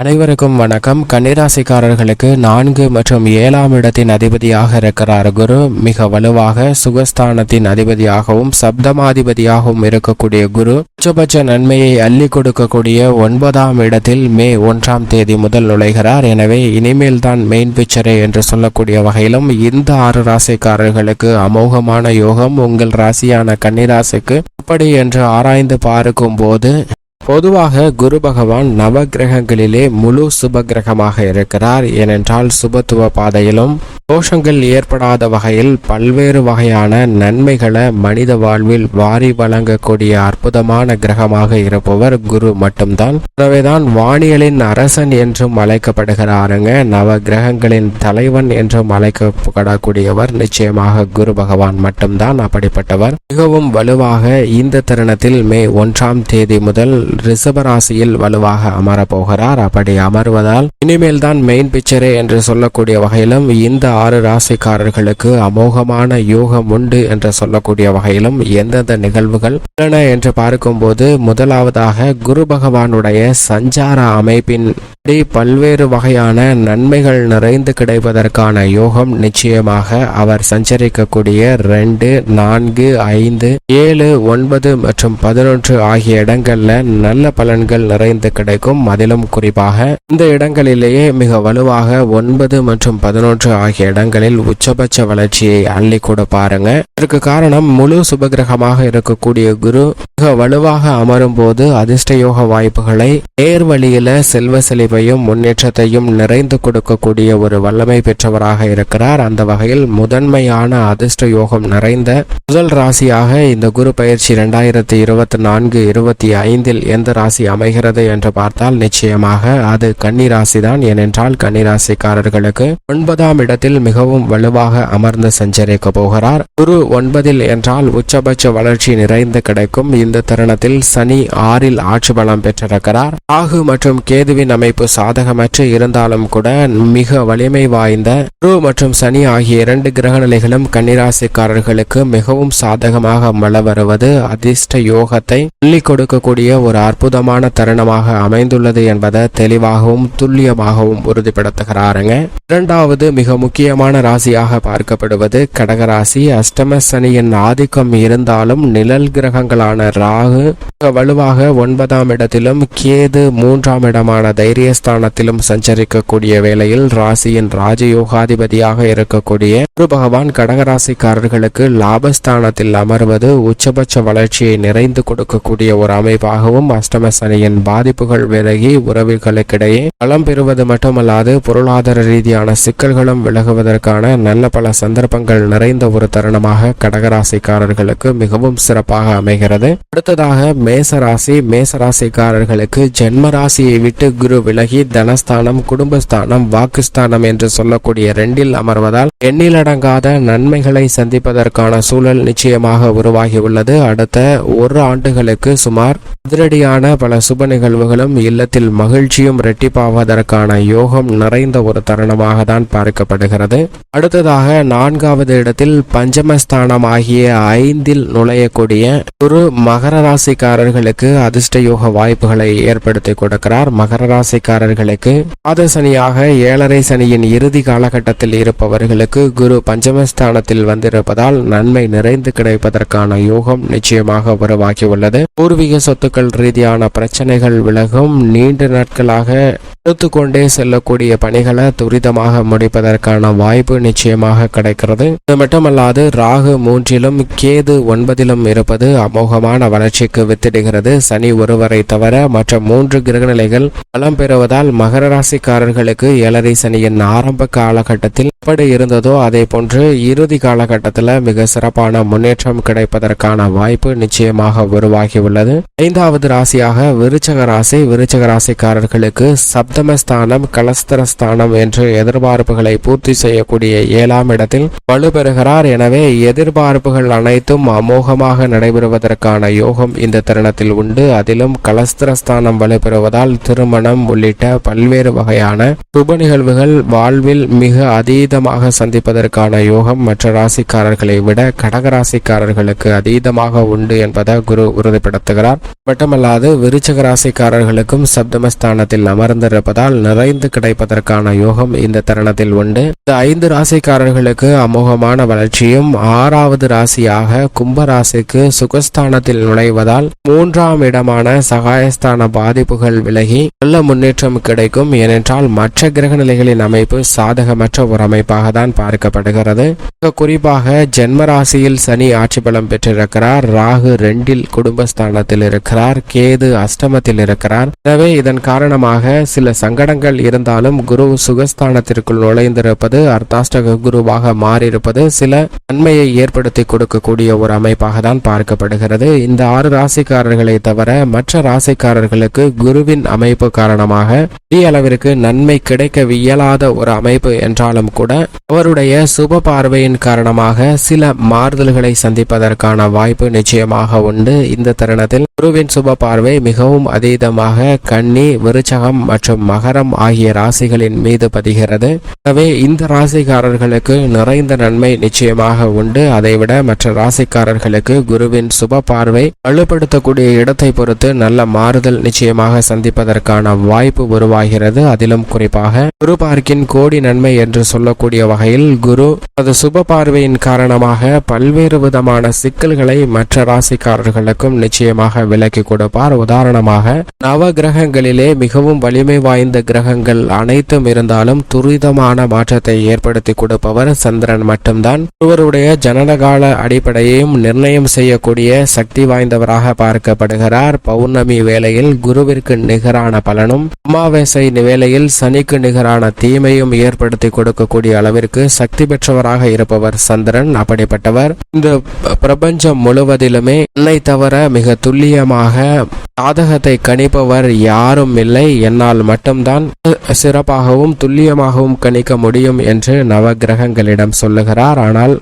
அனைவருக்கும் வணக்கம். கன்னிராசிக்காரர்களுக்கு நான்கு மற்றும் ஏழாம் இடத்தின் அதிபதியாக இருக்கிறார் குரு. மிக வலுவாக சுகஸ்தானத்தின் அதிபதியாகவும் சப்தமாதிபதியாகவும் இருக்கக்கூடிய குரு. உச்சபட்ச நன்மையை அள்ளி கொடுக்கக்கூடிய ஒன்பதாம் இடத்தில் மே ஒன்றாம் தேதி முதல் நுழைகிறார். எனவே இனிமேல் தான் மெயின் பிக்சரே என்று சொல்லக்கூடிய வகையிலும் இந்த ஆறு ராசிக்காரர்களுக்கு அமோகமான யோகம். உங்கள் ராசியான கன்னிராசிக்கு எப்படி என்று ஆராய்ந்து பார்க்கும் போது பொதுவாக குரு பகவான் நவகிரகங்களிலே முழு சுப கிரகமாக இருக்கிறார். ஏனென்றால் சுபத்துவ பாதையிலும் தோஷங்கள் ஏற்படாத வகையில் பல்வேறு வகையான நன்மைகளை மனித வாழ்வில் வாரி வழங்கக்கூடிய அற்புதமான கிரகமாக இருப்பவர் குரு மட்டும்தான். எனவேதான் வானியலின் அரசன் என்றும் அழைக்கப்படுகிறாருங்க. நவ கிரகங்களின் தலைவன் என்றும் அழைக்கப்படக்கூடியவர். நிச்சயமாக குரு பகவான் மட்டும்தான் அப்படிப்பட்டவர். மிகவும் வலுவாக இந்த தருணத்தில் மே ஒன்றாம் தேதி முதல் ரிஷபராசியில் வலுவாக அமரப் போகிறார் அப்படி அமர்வதால் இனிமேல் தான் மெயின் பிக்சரே என்று சொல்லக்கூடிய வகையிலும் இந்த ஆறு ராசிக்காரர்களுக்கு அமோகமான யோகம் உண்டு என்று சொல்லக்கூடிய வகையிலும் எந்தெந்த நிகழ்வுகள் உள்ளன என்று பார்க்கும்போது முதலாவதாக குரு பகவானுடைய சஞ்சார அமைப்பின் இப்படி பல்வேறு வகையான நன்மைகள் நிறைந்து கிடைப்பதற்கான யோகம் நிச்சயமாக அவர் சஞ்சரிக்கக்கூடிய ரெண்டு நான்கு ஐந்து ஏழு ஒன்பது மற்றும் பதினொன்று ஆகிய இடங்கள்ல நல்ல பலன்கள் நிறைந்து கிடைக்கும். அதிலும் குறிப்பாக இந்த இடங்களிலேயே மிக வலுவாக ஒன்பது மற்றும் பதினொன்று ஆகிய இடங்களில் உச்சபட்ச வளர்ச்சியை அள்ளி பாருங்க. இதற்கு காரணம் முழு சுபகிரகமாக இருக்கக்கூடிய குரு மிக வலுவாக அமரும் போது அதிர்ஷ்ட யோக வாய்ப்புகளை நேர்வழியில செல்வ செல்வ செழிப்பையும் முன்னேற்றத்தையும் நிறைந்து கொடுக்கக்கூடிய ஒரு வல்லமை பெற்றவராக இருக்கிறார். அந்த வகையில் முதன்மையான அதிர்ஷ்ட யோகம் நிறைந்த முதல் ராசியாக இந்த குரு பயிற்சி இரண்டாயிரத்தி இருபத்தி நான்கு இருபத்தி ஐந்தில் எந்த ராசி அமைகிறது என்று பார்த்தால் நிச்சயமாக அது கன்னி ராசி தான் ஏனென்றால் கன்னி ராசிக்காரர்களுக்கு ஒன்பதாம் இடத்தில் மிகவும் வலுவாக அமர்ந்து சஞ்சரிக்க போகிறார். குரு ஒன்பதில் என்றால் உச்சபட்ச வளர்ச்சி நிறைந்து கிடைக்கும். இந்த தருணத்தில் சனி ஆறில் ஆட்சி பலம் பெற்றிருக்கிறார். ராகு மற்றும் கேதுவின் அமைப்பு சாதகமற்று இருந்தாலும் கூட மிக வலிமை வாய்ந்த குரு மற்றும் சனி ஆகிய இரண்டு கிரக நிலைகளும் கன்னிராசிக்காரர்களுக்கு மிகவும் சாதகமாக மழ வருவது அதிர்ஷ்ட யோகத்தை அள்ளி கொடுக்கக்கூடிய ஒரு அற்புதமான தருணமாக அமைந்துள்ளது என்பதை தெளிவாகவும் துல்லியமாகவும் உறுதிப்படுத்துகிறாருங்க. இரண்டாவது மிக முக்கியமான ராசியாக பார்க்கப்படுவது கடகராசி. அஷ்டம சனியின் ஆதிக்கம் இருந்தாலும் நிழல் கிரகங்களான ராகு வலுவாக ஒன்பதாம் இடத்திலும் கேது மூன்றாம் இடமான தைரிய ஸ்தானத்திலும் சஞ்சரிக்கக்கூடிய வேளையில் ராசியின் ராஜயோகாதிபதியாக இருக்கக்கூடிய குரு பகவான் கடகராசிக்காரர்களுக்கு லாபஸ்தானத்தில் அமர்வது உச்சபட்ச வளர்ச்சியை நிறைந்து கொடுக்கக்கூடிய ஒரு அமைப்பாகவும் அஷ்டம சனியின் பாதிப்புகள் விலகி உறவுகளுக்கிடையே பலம் பெறுவது மட்டுமல்லாது பொருளாதார ரீதியான சிக்கல்களும் விலகுவதற்கான நல்ல பல சந்தர்ப்பங்கள் நிறைந்த ஒரு தருணமாக கடகராசிக்காரர்களுக்கு மிகவும் சிறப்பாக அமைகிறது. அடுத்ததாக மேசராசி. மேசராசிக்காரர்களுக்கு ஜென்மராசியை விட்டு குரு விலகி தனஸ்தானம் குடும்பஸ்தானம் வாக்குஸ்தானம் என்று சொல்லக்கூடிய ரெண்டில் அமர்வதால் எண்ணிலடங்காத நன்மைகளை சந்திப்பதற்கான சூழல் நிச்சயமாக உருவாகியுள்ளது. அடுத்த ஒரு ஆண்டுகளுக்கு சுமார் அதிரடியான பல சுப நிகழ்வுகளும் இல்லத்தில் மகிழ்ச்சியும் இரட்டிப்பாவதற்கான யோகம் நிறைந்த ஒரு தருணமாக தான் பார்க்கப்படுகிறது. அடுத்ததாக நான்காவது இடத்தில் பஞ்சமஸ்தானம் ஆகிய ஐந்தில் நுழையக்கூடிய குரு மகர ராசிக்காரர்களுக்கு அதிர்ஷ்ட யோக வாய்ப்புகளை ஏற்படுத்தி கொடுக்கிறார். மகர ராசிக்காரர்களுக்கு பாத சனியாக ஏழரை சனியின் இறுதி காலகட்டத்தில் இருப்பவர்களுக்கு குரு பஞ்சமஸ்தானத்தில் வந்திருப்பதால் நன்மை நிறைந்து கிடைப்பதற்கான யோகம் நிச்சயமாக உருவாகியுள்ளது. பூர்வீக சொத்துக்கள் ரீதியான பிரச்சனைகள் விலகும் நீண்ட நாட்களாக கொண்டே செல்லக்கூடிய பணிகளை துரிதமாக முடிப்பதற்கான வாய்ப்பு நிச்சயமாக கிடைக்கிறது. இது மட்டுமல்லாது ராகு மூன்றிலும் கேது ஒன்பதிலும் இருப்பது அமோகமான வளர்ச்சிக்கு வித்திடுகிறது. சனி ஒருவரை தவிர மற்ற மூன்று கிரகநிலைகள் பலம் வருவதால் மகர ராசிக்காரர்களுக்கு ஏழரை சனியின் ஆரம்ப காலகட்டத்தில் எப்படி இருந்ததோ அதே போன்று இறுதி காலகட்டத்தில் மிக சிறப்பான முன்னேற்றம் கிடைப்பதற்கான வாய்ப்பு நிச்சயமாக உருவாகியுள்ளது. ஐந்தாவது ராசியாக விருச்சக ராசி விருச்சக ராசிக்காரர்களுக்கு சப்தமஸ்தானம் கலஸ்தரஸ்தானம் என்று எதிர்பார்ப்புகளை பூர்த்தி செய்யக்கூடிய ஏழாம் இடத்தில் வலுப்பெறுகிறார். எனவே எதிர்பார்ப்புகள் அனைத்தும் அமோகமாக நடைபெறுவதற்கான யோகம் இந்த தருணத்தில் உண்டு. அதிலும் கலஸ்திரஸ்தானம் வலுப்பெறுவதால் திருமணம் உள்ளிட்ட உள்ளிட்ட பல்வேறு வகையான சுப நிகழ்வுகள் வாழ்வில் மிக அதீதமாக சந்திப்பதற்கான யோகம் மற்ற ராசிக்காரர்களை விட கடக ராசிக்காரர்களுக்கு அதீதமாக உண்டு என்பதை குரு உறுதிப்படுத்துகிறார். மட்டுமல்லாது விருச்சக ராசிக்காரர்களுக்கும் சப்தமஸ்தானத்தில் அமர்ந்திருப்பதால் நிறைந்து கிடைப்பதற்கான யோகம் இந்த தருணத்தில் உண்டு. இந்த ஐந்து ராசிக்காரர்களுக்கு அமோகமான வளர்ச்சியும் ஆறாவது ராசியாக கும்ப ராசிக்கு சுகஸ்தானத்தில் நுழைவதால் மூன்றாம் இடமான சகாயஸ்தான பாதிப்புகள் விலகி நல்ல முன்னேற்றம் கிடைக்கும். ஏனென்றால் மற்ற கிரக நிலைகளின் அமைப்பு சாதகமற்ற ஒரு அமைப்பாக தான் பார்க்கப்படுகிறது. குறிப்பாக ஜென்மராசியில் சனி ஆட்சி பலம் பெற்றிருக்கிறார். ராகு ரெண்டில் குடும்பஸ்தானத்தில் இருக்கிறார். கேது அஷ்டமத்தில் இருக்கிறார். எனவே இதன் காரணமாக சில சங்கடங்கள் இருந்தாலும் குரு சுகஸ்தானத்திற்குள் நுழைந்திருப்பது அர்த்தாஷ்டக குருவாக மாறியிருப்பது சில நன்மையை ஏற்படுத்தி கொடுக்கக்கூடிய ஒரு அமைப்பாக தான் பார்க்கப்படுகிறது. இந்த ஆறு ராசிக்காரர்களை தவிர மற்ற ராசிக்காரர்களுக்கு குருவின் அமைப்பு காரணமாக பெரிய அளவிற்கு நன்மை கிடைக்க இயலாத ஒரு அமைப்பு என்றாலும் கூட அவருடைய சுப பார்வையின் காரணமாக சில மாறுதல்களை சந்திப்பதற்கான வாய்ப்பு நிச்சயமாக உண்டு. இந்த தருணத்தில் குருவின் சுப பார்வை மிகவும் அதீதமாக கன்னி விருச்சகம் மற்றும் மகரம் ஆகிய ராசிகளின் மீது பதிகிறது. எனவே இந்த ராசிக்காரர்களுக்கு நிறைந்த நன்மை நிச்சயமாக உண்டு. அதைவிட மற்ற ராசிக்காரர்களுக்கு குருவின் சுப பார்வை வலுப்படுத்தக்கூடிய இடத்தை பொறுத்து நல்ல மாறுதல் நிச்சயமாக சந்திப்பதற்கான வாய்ப்பு உருவாகிறது. அதிலும் குறிப்பாக குரு பார்க்கின் கோடி நன்மை என்று சொல்லக்கூடிய வகையில் குரு அது சுப பார்வையின் காரணமாக பல்வேறு விதமான சிக்கல்களை மற்ற ராசிக்காரர்களுக்கும் நிச்சயமாக விலக்கி கொடுப்பார். உதாரணமாக நவ கிரகங்களிலே மிகவும் வலிமை வாய்ந்த கிரகங்கள் அனைத்தும் இருந்தாலும் துரிதமான மாற்றத்தை ஏற்படுத்தி கொடுப்பவர் சந்திரன் மட்டும்தான். ஒருவருடைய ஜனனகால அடிப்படையையும் நிர்ணயம் செய்யக்கூடிய சக்தி வாய்ந்தவராக பார்க்கப்படுகிறார். பௌர்ணமி வேளையில் குருவிற்கு நிகரான பலனும் அமாவாசை வேளையில் சனிக்கு நிகரான தீமையும் ஏற்படுத்தி கொடுக்கக்கூடிய அளவிற்கு சக்தி பெற்றவராக இருப்பவர் சந்திரன். அப்படிப்பட்டவர் இந்த பிரபஞ்சம் முழுவதிலுமே என்னை தவிர மிக துல்லியமாக சாதகத்தை கணிப்பவர் யாரும் இல்லை. என்னால் மட்டும்தான் சிறப்பாகவும் துல்லியமாகவும் கணிக்க முடியும் என்று நவ கிரகங்களிடம் சொல்லுகிறார். ஆனால்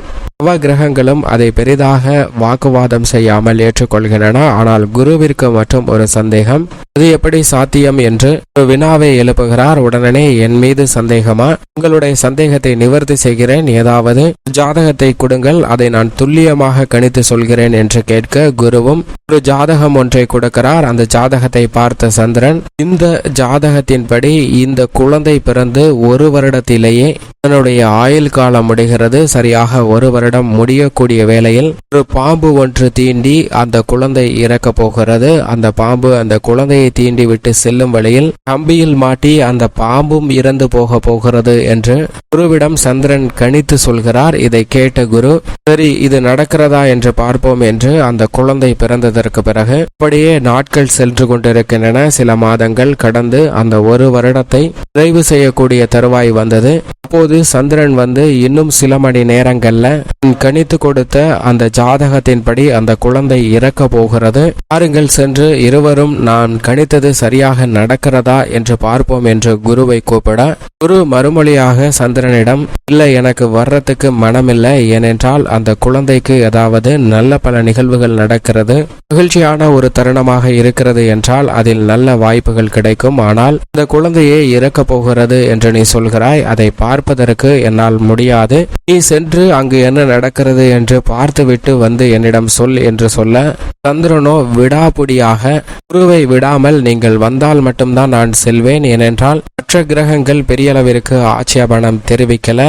நவ கிரகங்களும் அதை பெரிதாக வாக்குவாதம் செய்யாமல் ஏற்றுக்கொள்கின்றன. ஆனால் குருவிற்கு மட்டும் ஒரு சந்தேகம் அது எப்படி சாத்தியம் என்று வினாவை எழுப்புகிறார். உடனே என் மீது சந்தேகமா? உங்களுடைய சந்தேகத்தை நிவர்த்தி செய்கிறேன். ஏதாவது ஜாதகத்தை கொடுங்கள். அதை நான் துல்லியமாக கணித்து சொல்கிறேன் என்று கேட்க குருவும் ஒரு ஜாதகம் ஒன்றை கொடுக்கிறார். அந்த ஜாதகத்தை பார்த்த சந்திரன் இந்த ஜாதகத்தின்படி இந்த குழந்தை பிறந்து ஒரு வருடத்திலேயே தன்னுடைய ஆயுள் காலம் முடிகிறது. சரியாக ஒரு வருடம் முடியக்கூடிய வேளையில் ஒரு பாம்பு ஒன்று தீண்டி அந்த குழந்தை இறக்க போகிறது. அந்த பாம்பு அந்த குழந்தையை தீண்டி விட்டு செல்லும் வழியில் கம்பியில் மாட்டி அந்த பாம்பும் இறந்து போக போகிறது என்று குருவிடம் சந்திரன் கணித்து சொல்கிறார். இதை கேட்ட குரு சரி இது நடக்கிறதா என்று பார்ப்போம் என்று அந்த குழந்தை பிறந்ததற்கு பிறகு அப்படியே நாட்கள் சென்று கொண்டிருக்கின்றன. சில மாதங்கள் கடந்து அந்த ஒரு வருடத்தை நிறைவு செய்யக்கூடிய தருவாய் வந்தது. அப்போது சந்திரன் வந்து இன்னும் சில மணி நேரங்கள்ல கணித்து கொடுத்த அந்த ஜாதகத்தின்படி அந்த குழந்தை இறக்க போகிறது. பாருங்கள் சென்று இருவரும் நான் கணித்தது சரியாக நடக்கிறதா என்று பார்ப்போம் என்று குருவை கூப்பிட குரு மறுமொழியாக சந்திரனிடம் இல்லை எனக்கு வர்றதுக்கு மனமில்லை. ஏனென்றால் அந்த குழந்தைக்கு ஏதாவது நல்ல பல நிகழ்வுகள் நடக்கிறது. மகிழ்ச்சியான ஒரு தருணமாக இருக்கிறது என்றால் அதில் நல்ல வாய்ப்புகள் கிடைக்கும். ஆனால் இந்த குழந்தையே இறக்க போகிறது என்று நீ சொல்கிறாய். அதை பார்ப்பதற்கு என்னால் முடியாது. நீ சென்று அங்கு என்ன நடக்கிறது என்று பார்த்துவிட்டு வந்து என்னிடம் சொல் என்று சொல்ல சந்திரனோ விடாபுடியாக குருவை விடாமல் நீங்கள் வந்தால் மட்டும்தான் நான் செல்வேன் ஏனென்றால் மற்ற கிரகங்கள் பெரிய அளவிற்கு ஆட்சேபணம் தெரிவிக்கல.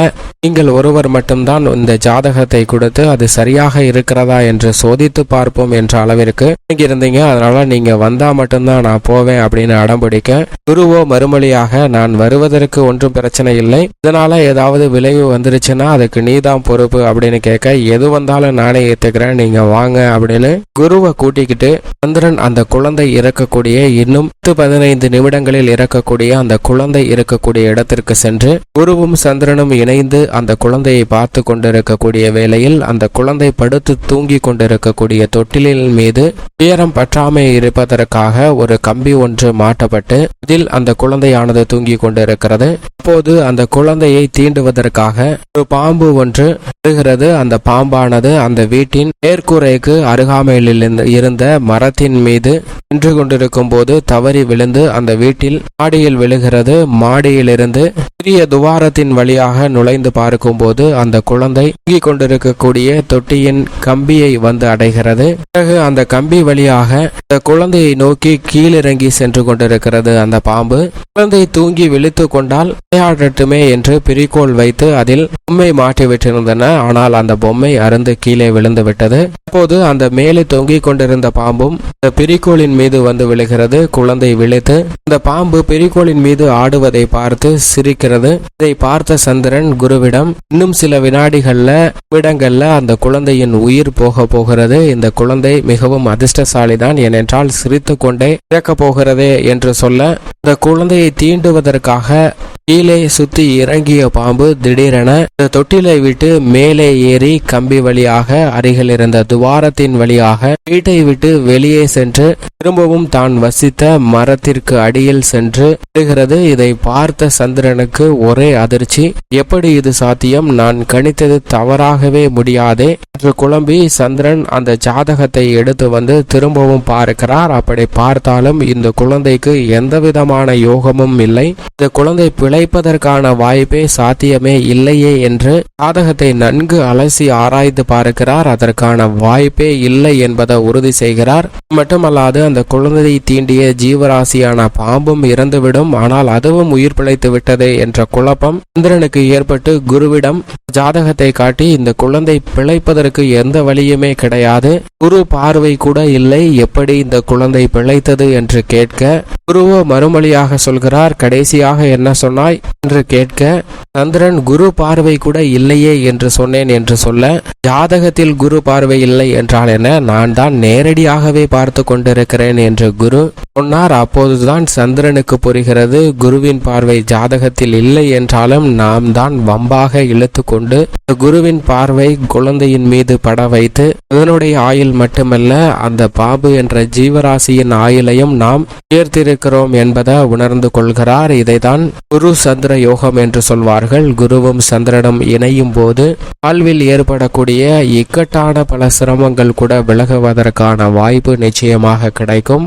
நீங்கள் ஒருவர் மட்டும்தான் இந்த ஜாதகத்தை கொடுத்து அது சரியாக இருக்கிறதா என்று சோதித்து பார்ப்போம் என்ற அளவிற்கு நீங்க இருந்தீங்க. அதனால நீங்க வந்தா மட்டும்தான் நான் போவேன் அப்படின்னு அடம்பிடிக்க குருவோ மறுமொழியாக நான் வருவதற்கு ஒன்றும் பிரச்சனை இல்லை. இதனால் ஏதாவது விளைவு வந்துருச்சுன்னா அதுக்கு நீ தான் பொறுப்பு அப்படின்னு கேட்க எது வந்தாலும் நானே ஏற்றுக்கிறேன் நீங்கள் வாங்க அப்படின்னு குருவை கூட்டிக்கிட்டு சந்திரன் அந்த குழந்தை இறக்கக்கூடிய இன்னும் பத்து பதினைந்து நிமிடங்களில் இறக்கக்கூடிய அந்த குழந்தை இருக்கக்கூடிய இடத்திற்கு சென்று குருவும் சந்திரனும் இணைந்து அந்த குழந்தையை பார்த்து கொண்டிருக்கக்கூடிய வேளையில் அந்த குழந்தை படுத்து தூங்கி கொண்டிருக்கக்கூடிய தொட்டிலின் மீது உயரம் பற்றாமை இருப்பதற்காக ஒரு கம்பி ஒன்று மாட்டப்பட்டு அதில் அந்த குழந்தையானது தூங்கி கொண்டிருக்கிறது. அப்போது அந்த குழந்தை குழந்தையை தீண்டுவதற்காக ஒரு பாம்பு ஒன்று வருகிறது. அந்த பாம்பானது அந்த வீட்டின் மேற்கூரைக்கு அருகாமையில் இருந்த மரத்தின் மீது நின்று கொண்டிருக்கும் போது தவறி விழுந்து அந்த வீட்டில் மாடியில் விழுகிறது. மாடியிலிருந்து சிறிய துவாரத்தின் வழியாக நுழைந்து பார்க்கும்போது அந்த குழந்தை தூங்கிக் கொண்டிருக்கக்கூடிய தொட்டியின் கம்பியை வந்து அடைகிறது. பிறகு அந்த கம்பி வழியாக அந்த குழந்தையை நோக்கி கீழிறங்கி சென்று கொண்டிருக்கிறது. அந்த பாம்பு குழந்தை தூங்கி விழித்து கொண்டால் விளையாடட்டுமே என்று பிரிக்கோள் வைத்து அதில் பொம்மை மாட்டிவிட்டிருந்தன ஆனால் அந்த பொம்மை அருந்து கீழே விழுந்து விட்டது அப்போது அந்த மேலே தொங்கிக் கொண்டிருந்த பாம்பும் அந்த பிரிக்கோளின் மீது வந்து விழுகிறது. குழந்தை விழித்து அந்த பாம்பு பிரிக்கோளின் மீது ஆடுவதை பார்த்து சிரிக்கிறது. இதை பார்த்த சந்திரன் குருவிடம் இன்னும் சில வினாடிகள்ல நிமிடங்கள்ல அந்த குழந்தையின் உயிர் போக போகிறது. இந்த குழந்தை மிகவும் அதிர்ஷ்டசாலிதான். ஏனென்றால் சிரித்து கொண்டே இறக்க போகிறதே என்று சொல்ல இந்த குழந்தையை தீண்டுவதற்காக கீழே சுத்தி இறங்கி இறங்கிய பாம்பு திடீரென தொட்டிலை விட்டு மேலே ஏறி கம்பி வழியாக அருகில் இருந்த துவாரத்தின் வழியாக வீட்டை விட்டு வெளியே சென்று திரும்பவும் தான் வசித்த மரத்திற்கு அடியில் சென்று விடுகிறது இதை பார்த்த சந்திரனுக்கு ஒரே அதிர்ச்சி. எப்படி இது சாத்தியம்? நான் கணித்தது தவறாகவே முடியாதே என்று குழம்பி சந்திரன் அந்த ஜாதகத்தை எடுத்து வந்து திரும்பவும் பார்க்கிறார். அப்படி பார்த்தாலும் இந்த குழந்தைக்கு எந்த விதமான யோகமும் இல்லை. இந்த குழந்தை பிழைப்பதற்கான வாய்ப்பே சாத்தியமே இல்லையே என்று ஜாதகத்தை நன்கு அலசி ஆராய்ந்து பார்க்கிறார். அதற்கான வாய்ப்பே இல்லை என்பதை உறுதி செய்கிறார். மட்டுமல்லாது அந்த குழந்தையை தீண்டிய ஜீவராசியான பாம்பும் இறந்துவிடும். ஆனால் அதுவும் உயிர் பிழைத்து விட்டது என்ற குழப்பம் சந்திரனுக்கு ஏற்பட்டு குருவிடம் ஜாதகத்தை காட்டி இந்த குழந்தை பிழைப்பதற்கு எந்த வழியுமே கிடையாது. குரு பார்வை கூட இல்லை. எப்படி இந்த குழந்தை பிழைத்தது என்று கேட்க குருவோ மறுமொழியாக சொல்கிறார். கடைசியாக என்ன சொன்னாய்? என்று கேட்க சந்திரன் குரு பார்வை கூட இல்லையே என்று சொன்னேன் என்று சொல்ல ஜாதகத்தில் குரு பார்வை இல்லை என்றால் என நான் தான் நேரடியாகவே பார்த்து கொண்டிருக்கிறேன் என்று குரு சொன்னார் அப்போதுதான் சந்திரனுக்கு புரிகிறது குருவின் பார்வை ஜாதகத்தில் இல்லை என்றாலும் நாம் தான் வம்பாக இழுத்து கொண்டு குருவின் பார்வை குழந்தையின் மீது பட வைத்து அதனுடைய ஆயுள் மட்டுமல்ல அந்த பாபு என்ற ஜீவராசியின் ஆயுளையும் நாம் உயர்த்திருக்கிறோம் என்பதை உணர்ந்து கொள்கிறார். இதைதான் குரு சந்திர யோகம் என்று சொல்வார்கள். குருவும் சந்திரனும் இணையும் போது வாழ்வில் ஏற்படக்கூடிய இக்கட்டான பல சிரமங்கள் கூட விலகுவதற்கான வாய்ப்பு நிச்சயமாக கிடைக்கும்.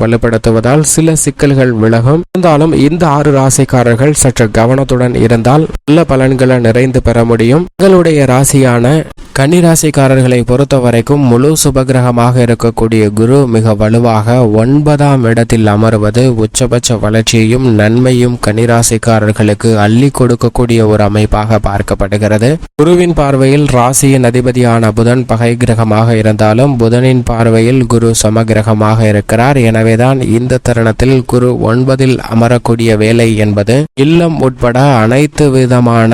வலுப்படுத்துவதால் சில சிக்கல்கள் விலகும். இருந்தாலும் இந்த ஆறு ராசிக்காரர்கள் சற்று கவனத்துடன் இருந்தால் நல்ல பலன்களை நிறைந்து பெற முடியும். உங்களுடைய ராசியான கன்னிராசிக்காரர்களை பொறுத்த வரைக்கும் முழு சுபகிரகமாக இருக்கக்கூடிய குரு மிக வலுவாக ஒன்பதாம் இடத்தில் அமர்வது உச்சபட்ச வளர்ச்சியையும் நன்மையும் கன்னிராசிக்காரர்களுக்கு அள்ளி கொடுக்கக்கூடிய ஒரு அமைப்பாக பார்க்கப்படுகிறது. குருவின் பார்வையில் ராசியின் அதிபதியான புதன் பகை கிரகமாக இருந்தாலும் புதனின் பார்வையில் குரு சமகிரகமாக இருக்கிறார். எனவேதான் இந்த தருணத்தில் குரு ஒன்பதில் அமரக்கூடிய வேலை என்பது இல்லம் உட்பட அனைத்து விதமான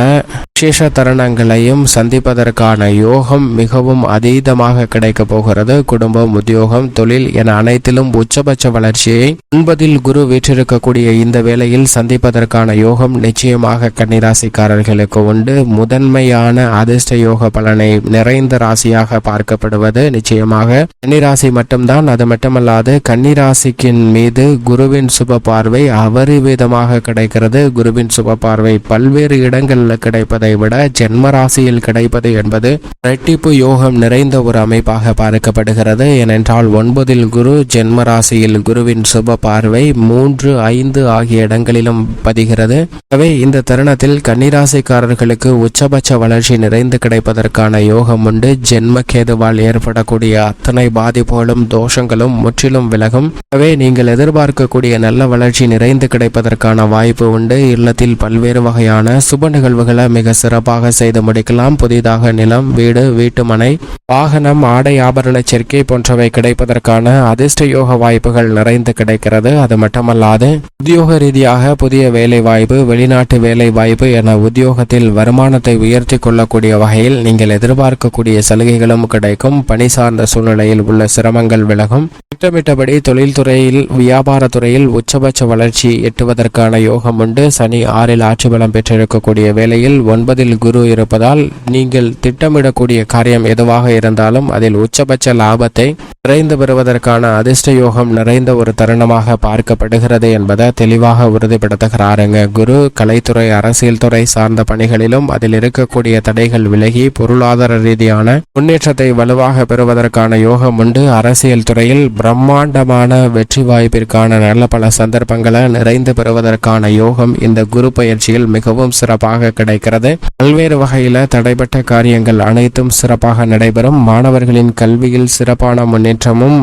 விசேஷ தருணங்களையும் சந்திப்பதற்கான யோகம் மிகவும் அதீதமாக கிடைக்க போகிறது. குடும்பம் உத்தியோகம் தொழில் என அனைத்திலும் உச்சபட்ச வளர்ச்சியை ஒன்பதில் குரு வீற்றிருக்கக்கூடிய இந்த வேளையில் சந்திப்பதற்கான யோகம் நிச்சயமாக கன்னிராசிக்காரர்களுக்கு உண்டு. முதன்மையான அதிர்ஷ்ட யோக பலனை நிறைந்த ராசியாக பார்க்கப்படுவது நிச்சயமாக கன்னிராசி மட்டும்தான். அது மட்டுமல்லாது கன்னிராசிக்கின் மீது குருவின் சுப பார்வை அபரிவிதமாக கிடைக்கிறது. குருவின் சுப பார்வை பல்வேறு இடங்களில் கிடைப்பதை விட ஜென்ம ராசியில் கிடைப்பது என்பது இரட்டிப்பு யோகம் நிறைந்த ஒரு அமைப்பாக பார்க்கப்படுகிறது. ஏனென்றால் ஒன்பதில் குரு ஜென்ம ராசியில் குருவின் சுப பார்வை மூன்று ஐந்து ஆகிய இடங்களிலும் பதிகிறது. எனவே இந்த தருணத்தில் கன்னிராசிக்காரர்களுக்கு உச்சபட்ச வளர்ச்சி நிறைந்து கிடைப்பதற்கான யோகம் உண்டு. ஜென்ம கேதுவால் ஏற்படக்கூடிய அத்தனை பாதிப்புகளும் தோஷங்களும் முற்றிலும் விலகும். எனவே நீங்கள் எதிர்பார்க்கக்கூடிய நல்ல வளர்ச்சி நிறைந்து கிடைப்பதற்கான வாய்ப்பு உண்டு. இல்லத்தில் பல்வேறு வகையான சுப நிகழ்வுகளை மிக சிறப்பாக செய்து முடிக்கலாம். புதிதாக நிலம் வீடு வீட்டுமனை வாகனம் ஆடை ஆபரண சேர்க்கை போன்றவை கிடைப்பதற்கான அதிர்ஷ்ட யோக வாய்ப்புகள் நிறைந்து கிடைக்கிறது. அது மட்டுமல்லாது உத்தியோக ரீதியாக புதிய வேலை வாய்ப்பு வெளிநாட்டு வேலை வாய்ப்பு என உத்தியோகத்தில் வருமானத்தை உயர்த்தி கொள்ளக்கூடிய வகையில் நீங்கள் எதிர்பார்க்கக்கூடிய சலுகைகளும் கிடைக்கும். பணி சார்ந்த சூழ்நிலையில் உள்ள சிரமங்கள் விலகும். திட்டமிட்டபடி தொழில்துறையில் வியாபாரத்துறையில் உச்சபட்ச வளர்ச்சி எட்டுவதற்கான யோகம் உண்டு. சனி ஆறில் ஆட்சி பலம் பெற்றிருக்கக்கூடிய வேளையில் ஒன்பதில் குரு இருப்பதால் நீங்கள் திட்டமிடக்கூடிய காரியம் எதுவாக இருந்தாலும் அதில் உச்சபட்ச லாபத்தை நிறைந்து பெறுவதற்கான அதிர்ஷ்ட யோகம் நிறைந்த ஒரு தருணமாக பார்க்கப்படுகிறது என்பதை தெளிவாக உறுதிப்படுத்துகிறாருங்க. குரு கலைத்துறை அரசியல் துறை சார்ந்த பணிகளிலும் அதில் இருக்கக்கூடிய தடைகள் விலகி பொருளாதார ரீதியான முன்னேற்றத்தை வலுவாக பெறுவதற்கான யோகம் உண்டு. அரசியல் துறையில் பிரம்மாண்டமான வெற்றி வாய்ப்பிற்கான நல்ல பல சந்தர்ப்பங்களை நிறைந்து பெறுவதற்கான யோகம் இந்த குரு பயிற்சியில் மிகவும் சிறப்பாக கிடைக்கிறது. பல்வேறு வகையில தடைபட்ட காரியங்கள் அனைத்தும் சிறப்பாக நடைபெறும். மாணவர்களின் கல்வியில் சிறப்பான முன்னேற்றமும்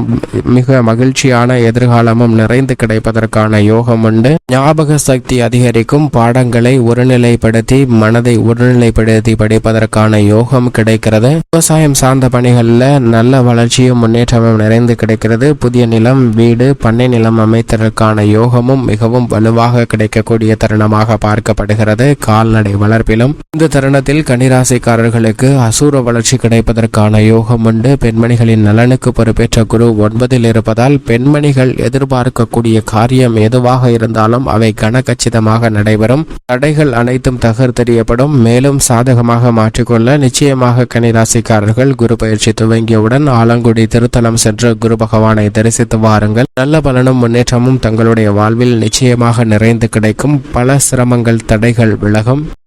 மிக மகிழ்ச்சியான எதிர்காலமும் நிறைந்து கிடைப்பதற்கான யோகம் உண்டு. ஞாபக சக்தி அதிகரிக்கும். பாடங்களை ஒருநிலைப்படுத்தி மனதை ஒருநிலைப்படுத்தி படிப்பதற்கான யோகம் கிடைக்கிறது. விவசாயம் சார்ந்த பணிகளில் நல்ல வளர்ச்சியும் முன்னேற்றமும் நிறைந்து கிடைக்கிறது. புதிய நிலம் வீடு பண்ணை நிலம் அமைத்ததற்கான யோகமும் மிகவும் வலுவாக கிடைக்கக்கூடிய தருணமாக பார்க்கப்படுகிறது. கால்நடை வளர்ப்பிலும். இந்த தருணத்தில் கன்னிராசிக்காரர்களுக்கு அசூர வளர்ச்சி கிடைப்பதற்கான யோகம் உண்டு. பெண்மணிகளின் நலனுக்கு பொறுப்பேற்ற குரு ஒன்பதில் இருப்பதால் பெண்மணிகள் எதிர்பார்க்கக்கூடிய காரியம் எதுவாக இருந்தாலும் அவை கனகச்சிதமாக நடைபெறும். தடைகள் அனைத்தும் தகர்த்தெறியப்படும். மேலும் சாதகமாக மாற்றிக்கொள்ள நிச்சயமாக கனிராசிக்காரர்கள் குரு பயிற்சி துவங்கியவுடன் ஆலங்குடி திருத்தலம் சென்று குரு பகவானை தரிசித்து வாருங்கள். நல்ல பலனும் முன்னேற்றமும் தங்களுடைய வாழ்வில் நிச்சயமாக நிறைந்து கிடைக்கும். பல சிரமங்கள் தடைகள் விலகும்.